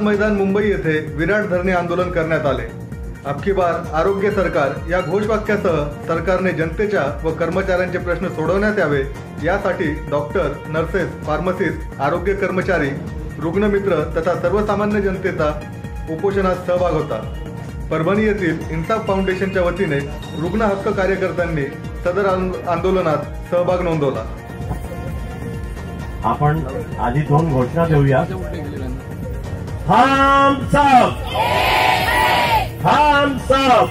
आझाद मैदान मुंबई येथे विराट धरणे आंदोलन करण्यात आले. अबकी बार आरोग्य सरकार या घोषवाक्यासह सरकारने जनतेच्या व कर्मचाऱ्यांचे प्रश्न सोडवण्यात यावे यासाठी डॉक्टर नर्सेस फार्मसिस्ट आरोग्य कर्मचारी रुग्णमित्र तथा सर्वसामान्य जनतेचा उपोषणात सहभाग होता. परभणी येथील इन्साफ फाउंडेशनच्या वतीने रुग्ण हक्क कार्यकर्त्यांनी सदर आंदोलनात सहभाग नोंदवला. आपण आधी दोन घोषणा देऊया हम सब हम सब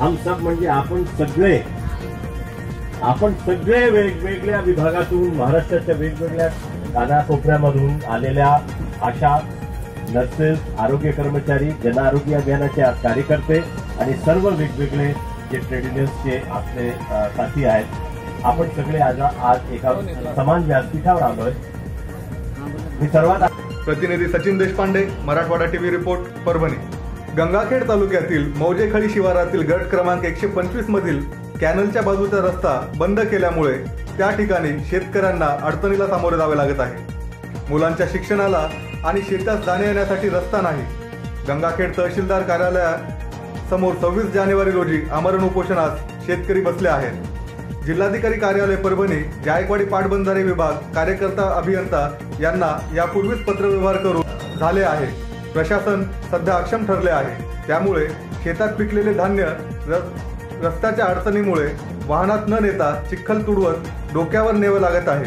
हम सब म्हणजे आपण सगळे आपण सगळे वेगवेगळ्या विभागातून महाराष्ट्राच्या वेगवेगळ्या कानाकोपऱ्यामधून आलेल्या आशा नर्सेस आरोग्य कर्मचारी जन आरोग्य अभियानाचे कार्यकर्ते आणि सर्व वेगवेगळे जे ट्रेड युनियन्सचे आपले साथी आहेत आपण सगळे आज आज एका समान व्यासपीठावर आलोय. मी सर्वात प्रतिनिधी सचिन देशपांडे मराठवाडा टीव्ही रिपोर्ट परभणी. गंगाखेड तालुक्यातील मौजेखळी शिवारातील गट क्रमांक एकशे पंचवीस मधील कॅनलच्या बाजूचा रस्ता बंद केल्यामुळे त्या ठिकाणी शेतकऱ्यांना अडचणीला सामोरे जावे लागत आहे. मुलांच्या शिक्षणाला आणि शेतात जाण्या येण्यासाठी रस्ता नाही. गंगाखेड तहसीलदार कार्यालयासमोर सव्वीस जानेवारी रोजी आमरण उपोषणास शेतकरी बसले आहेत. जिल्हाधिकारी कार्यालय परभणी जायकवाडी पाटबंधारे विभाग कार्यकर्ता अभियंता यांना यापूर्वीच पत्रव्यवहार करून झाले आहे. प्रशासन सध्या अक्षम ठरले आहे. त्यामुळे शेतात पिकलेले धान्य र- रस्त्याच्या अडचणीमुळे वाहनात न नेता चिखल तुडवत डोक्यावर नेवं लागत आहे.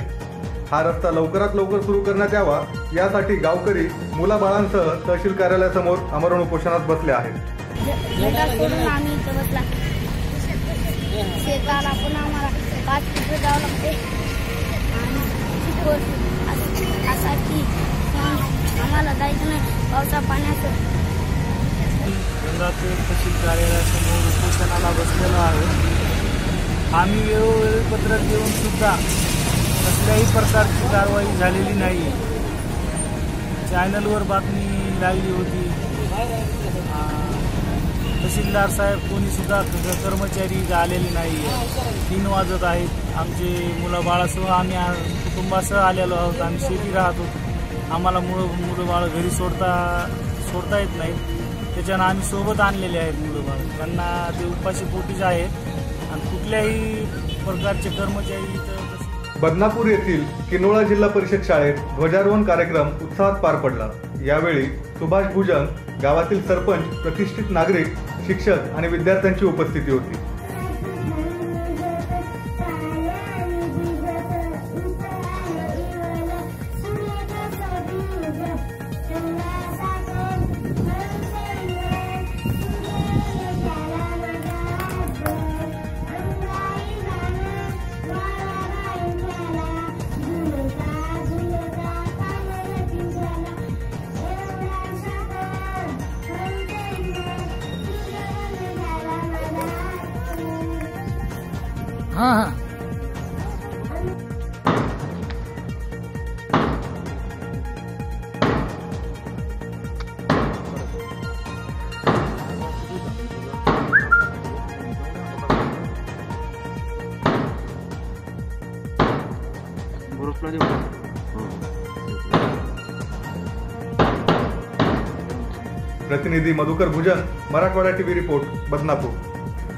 हा रस्ता लवकरात लवकर सुरू करण्यात यावा यासाठी गावकरी मुलाबाळांसह तहसील कार्यालयासमोर आमरण उपोषणात बसले आहेत. शेतात पुन्हा पण आम्हाला पाच किलो जावं लागते. आणि असा की आम्हाला जायचं नाही. पावसा पाण्याचं. गंगापूर तहसील कार्यालयासमोर उपोषणाला बसलेलो आहोत. आम्ही वेळोवेळी पत्रक देऊन सुद्धा कसल्याही प्रकारची कारवाई झालेली नाही. चॅनलवर बातमी लागली होती. आ, तहसीलदार साहेब कोणीसुद्धा कर्मचारी आलेले नाही तीन वाजत आहेत. आमचे मुलं बाळासह आम्ही कुटुंबासह आलेलो आहोत. आम्ही शेती राहत होतो. आम्हाला मुळं मुलं बाळ घरी सोडता सोडता येत नाही. त्याच्यानं आम्ही सोबत आणलेले आहेत मुलं बाळ. त्यांना ते उपाशी पोटीच आहेत आणि कुठल्याही प्रकारचे कर्मचारी बदनापूर येथील किनोळा जिल्हा परिषद शाळेत ध्वजारोहण कार्यक्रम उत्साहात पार पडला. यावेळी सुभाष भुजंग गावातील सरपंच प्रतिष्ठित नागरिक शिक्षक आणि विद्यार्थ्यांची उपस्थिती होती. प्रतिनिधी मधुकर भुजन मराठवाडा टीव्ही रिपोर्ट बदनापूर.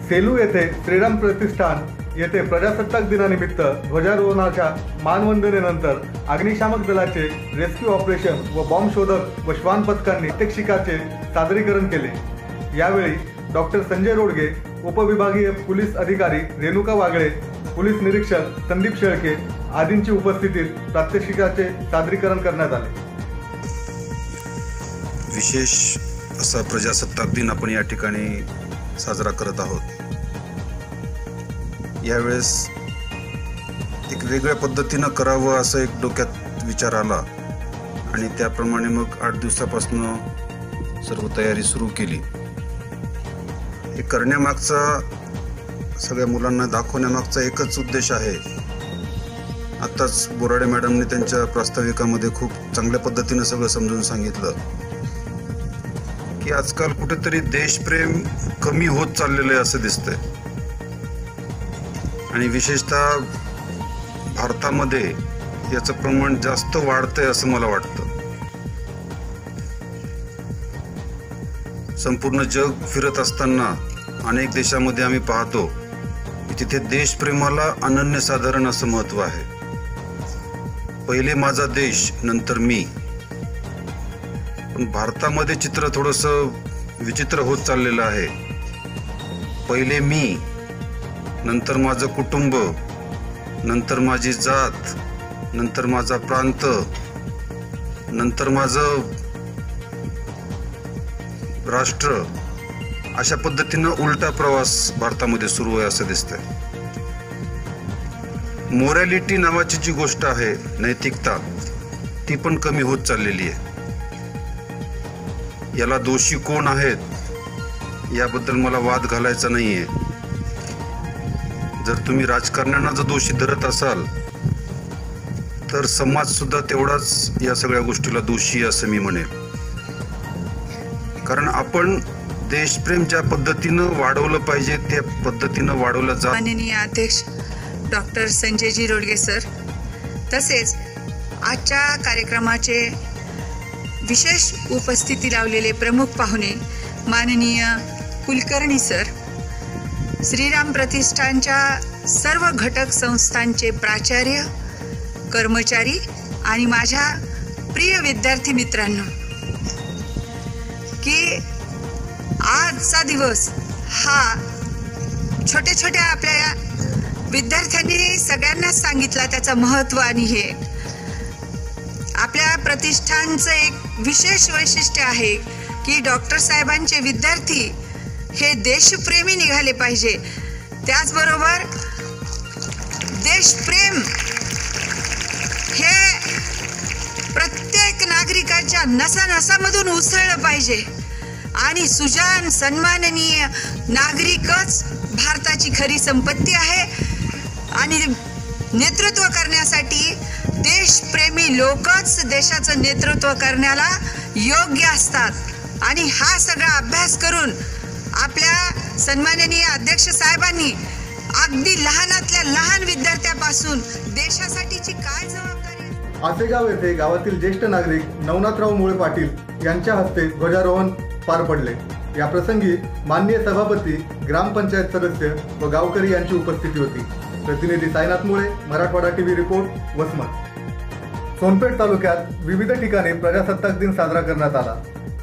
सेलू येथे श्रीराम प्रतिष्ठान येथे प्रजासत्ताक दिनानिमित्त ध्वजारोहणाच्या मानवंदनेनंतर अग्निशामक दलाचे रेस्क्यू ऑपरेशन व बॉम्ब शोधक व श्वान पथकांनी प्रत्यक्षिकाचे सादरीकरण केले. यावेळी डॉक्टर संजय रोडगे उपविभागीय पोलीस अधिकारी रेणुका वागळे पोलीस निरीक्षक संदीप शेळके आदींची उपस्थितीत प्रात्यक्षिकाचे सादरीकरण करण्यात आले. विशेष असा प्रजासत्ताक दिन आपण या ठिकाणी साजरा करत आहोत. यावेळेस एक वेगळ्या पद्धतीनं करावं असं एक डोक्यात विचार आला आणि त्याप्रमाणे मग आठ दिवसापासून सर्व तयारी सुरू केली. हे करण्यामागचा सगळ्या मुलांना दाखवण्यामागचा एकच उद्देश आहे. आत्ताच बोराडे मॅडमने त्यांच्या प्रास्ताविकामध्ये खूप चांगल्या पद्धतीनं सगळं समजून सांगितलं. की आजकाल कुठेतरी देशप्रेम कमी होत चाललेलं आहे असं दिसतंय. आणि विशेषतः भारतामध्ये याचं प्रमाण जास्त वाढतंय असं मला वाटतं. संपूर्ण जग फिरत असताना अनेक देशामध्ये आम्ही पाहतो की तिथे देशप्रेमाला अनन्यसाधारण असं महत्त्व आहे. पहिले माझा देश नंतर मी. पण भारतामध्ये चित्र थोडंसं विचित्र होत चाललेलं आहे. पहिले मी नंतर माझं कुटुंब नंतर माझी जात नंतर माझा प्रांत नंतर माझं राष्ट्र अशा पद्धतीनं उलटा प्रवास भारतामध्ये सुरू आहे असं दिसतंय. मोरॅलिटी नावाची जी गोष्ट आहे नैतिकता ती पण कमी होत चाललेली आहे. याला दोषी कोण आहेत याबद्दल मला वाद घालायचा नाहीये. जर तुम्ही राजकारण्यांना जर दोषी धरत असाल तर समाजसुद्धा तेवढाच या सगळ्या गोष्टीला दोषी असं मी म्हणेल. कारण आपण देशप्रेम ज्या पद्धतीनं वाढवलं पाहिजे त्या पद्धतीनं वाढवलं जात माननीय अध्यक्ष डॉक्टर संजयजी रोडगे सर. तसेच आजच्या कार्यक्रमाचे विशेष उपस्थिती लावलेले प्रमुख पाहुणे माननीय कुलकर्णी सर श्रीराम प्रतिष्ठानच्या सर्व घटक संस्थांचे प्राचार्य कर्मचारी आणि माझ्या प्रिय विद्यार्थी मित्रांनो की आजचा दिवस हा छोट्या छोट्या आपल्या विद्यार्थ्यांनी सगळ्यांनाच सांगितला त्याचं महत्त्व आणि हे. प्रतिष्ठानचं एक विशेष वैशिष्ट्य आहे की डॉक्टर साहेबांचे विद्यार्थी हे देशप्रेमी निघाले पाहिजे. त्याचबरोबर देशप्रेम हे प्रत्येक नागरिकाच्या नसा नसामधून उसळलं पाहिजे. आणि सुजान सन्माननीय नागरिकच भारताची खरी संपत्ती आहे. आणि नेतृत्व करण्यासाठी देशप्रेमी लोकच देशाचं नेतृत्व करण्याला योग्य असतात. आणि हा सगळा अभ्यास करून आपल्या सन्माननीय अध्यक्ष साहेबांनी अगदी लहानातल्या लहान विद्यार्थ्यापासून देशासाठीची काय जबाबदारी आसेगाव येथे गावातील ज्येष्ठ नागरिक नवनाथराव मुळे पाटील यांच्या हस्ते ध्वजारोहण पार पडले. या प्रसंगी माननीय सभापती ग्रामपंचायत सदस्य व गावकरी यांची उपस्थिती होती. प्रतिनिधी साईनाथ मुळे मराठवाडा टीव्ही रिपोर्ट वसमत. सोनपेठ तालुक्यात विविध ठिकाणी प्रजासत्ताक दिन साजरा करण्यात आला.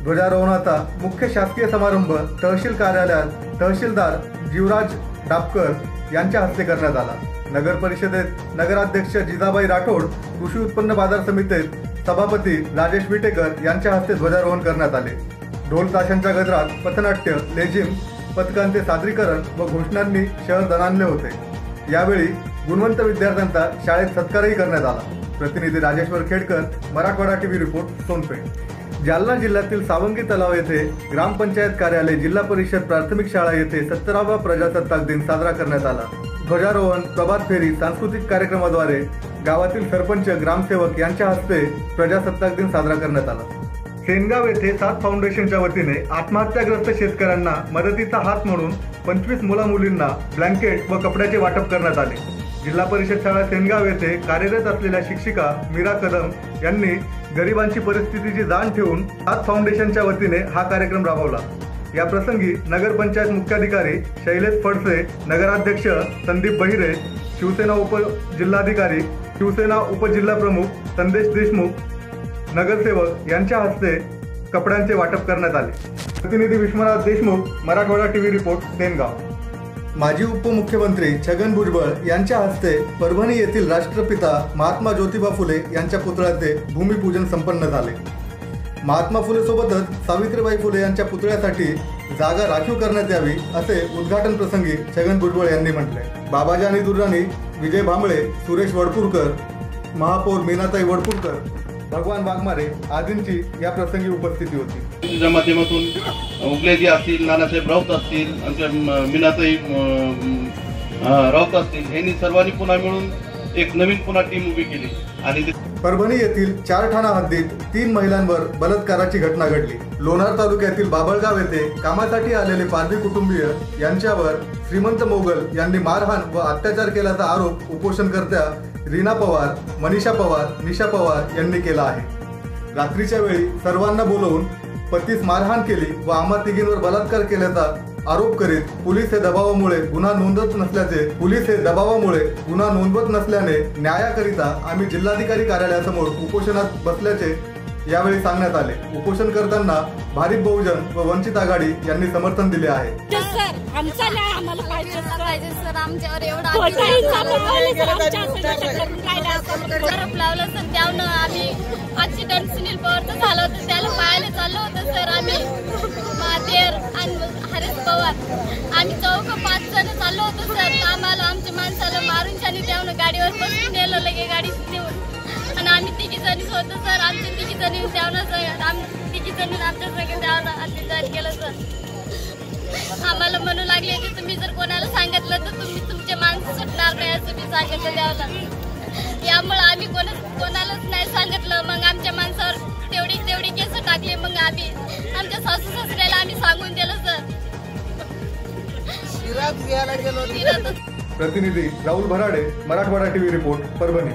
ध्वजारोहणाचा मुख्य शासकीय समारंभ तहसील कार्यालयात तहसीलदार जीवराज डापकर यांच्या हस्ते करण्यात आला. नगर परिषदेत नगराध्यक्ष जिजाबाई राठोड कृषी उत्पन्न बाजार समितीत सभापती राजेश विटेकर यांच्या हस्ते ध्वजारोहण करण्यात आले. ढोल ताशांच्या गजरात पथनाट्य लेझिम पथकांचे सादरीकरण व घोषणांनी शहर दणाणले होते. यावेळी गुणवंत विद्यार्थ्यांचा शाळेत सत्कारही करण्यात आला. प्रतिनिधी राजेश्वर खेडकर मराठवाडा टीव्ही रिपोर्ट सोनपेठ. जालना जिल्ह्यातील सावंगी तलाव येथे ग्रामपंचायत कार्यालय जिल्हा परिषद प्राथमिक शाळा येथे सत्तरावा प्रजासत्ताक दिन साजरा करण्यात आला. ध्वजारोहण प्रभात फेरी सांस्कृतिक कार्यक्रमाद्वारे गावातील सरपंच ग्रामसेवक यांच्या हस्ते प्रजासत्ताक दिन साजरा करण्यात आला. सेनगाव येथे सात फाउंडेशनच्या वतीने आत्महत्याग्रस्त शेतकऱ्यांना मदतीचा हात म्हणून पंचवीस मुला मुलींना ब्लँकेट व कपड्याचे वाटप करण्यात आले. जिल्हा परिषद शाळा सेनगाव येथे कार्यरत असलेल्या शिक्षिका मीरा कदम यांनी गरिबांची परिस्थितीची जाण ठेवून सात फाउंडेशनच्या वतीने हा कार्यक्रम राबवला. या प्रसंगी नगरपंचायत मुख्याधिकारी शैलेश फडसे नगराध्यक्ष संदीप बहिरे शिवसेना उपजिल्हाधिकारी शिवसेना उपजिल्हा प्रमुख संदेश देशमुख नगरसेवक यांच्या हस्ते कपड्यांचे वाटप करण्यात आले. प्रतिनिधी विश्वनाथ देशमुख मराठवाडा टीव्ही रिपोर्ट सेनगाव. माजी उपमुख्यमंत्री छगन भुजबळ यांच्या हस्ते परभणी येथील राष्ट्रपिता महात्मा ज्योतिबा फुले यांच्या पुतळ्याचे भूमिपूजन संपन्न झाले. महात्मा फुले सोबतच सावित्रीबाई फुले यांच्या पुतळ्यासाठी जागा राखीव करण्यात यावी असे उद्घाटन प्रसंगी छगन भुजबळ यांनी म्हटले. बाबाजानी दुर्राणी विजय भांबळे सुरेश वडपूरकर महापौर मीनाताई वडपूरकर भगवान वाघमारे आदींची या प्रसंगी उपस्थिती होती. त्याच्या माध्यमातून उगलेजी असतील नानासाहेब राऊत असतील आमच्या मीनाताई राऊत असतील यांनी सर्वांनी पुन्हा मिळून एक नवीन पुन्हा टीम उभी केली. आणि परभणी येथील चार ठाणा हद्दीत तीन महिलांवर बलात्काराची घटना घडली. लोणार तालुक्यातील बाबळगाव येथे कामासाठी आलेले पारधी कुटुंबीय यांच्यावर श्रीमंत मोगल यांनी मारहाण व अत्याचार केल्याचा आरोप उपोषणकर्त्या रीना पवार मनीषा पवार निशा पवार यांनी केला आहे. रात्रीच्या वेळी सर्वांना बोलवून पतीस मारहाण केली व आम्हा तिघींवर बलात्कार केल्याचा आरोप करीत पोलीस हे दबावामुळे गुन्हा नोंदवत नसल्याचे पोलीस हे दबावामुळे गुन्हा नोंदवत नसल्याने न्यायाकरिता आम्ही जिल्हाधिकारी कार्यालयासमोर उपोषणात बसल्याचे यावेळी सांगण्यात आले. उपोषण करताना भारिप बहुजन व वंचित आघाडी यांनी समर्थन दिले आहे. सर आमचा न्याय आम्हाला पाहिजे सर. पाहिजे सर. आमच्यावर एवढा लावला सर. त्यावनं आम्ही ऍक्सिडेंट सुनील पवारचं झालं होतं. त्याला पाहायला चाललो होतो सर. आम्ही आणि हरेश पवार. आम्ही चौक पाच जण चाललो होतो सर. आम्हाला आमच्या माणसाला मारून शानी जणीच होतो सर. आमच्या तिघी जणी आम्ही तिघी जणी आमच्या सगळं त्यावनं अत्याचार केलं सर. आम्हाला म्हणू लागले की तुम्ही जर कोणाला सांगितलं तर तुम्ही तुमचे माणसं सुटणार नाही असं मी सांगितलं द्यावला यामुळे आम्ही कोण कोणालाच नाही सांगितलं. मग आमच्या माणसावर तेवढी तेवढी केस टाकले. मग आम्ही आमच्या सासू सासऱ्याला आम्ही सांगून दिलं सर. प्रतिनिधी राहुल भराडे मराठवाडा टीव्ही रिपोर्ट परभणी.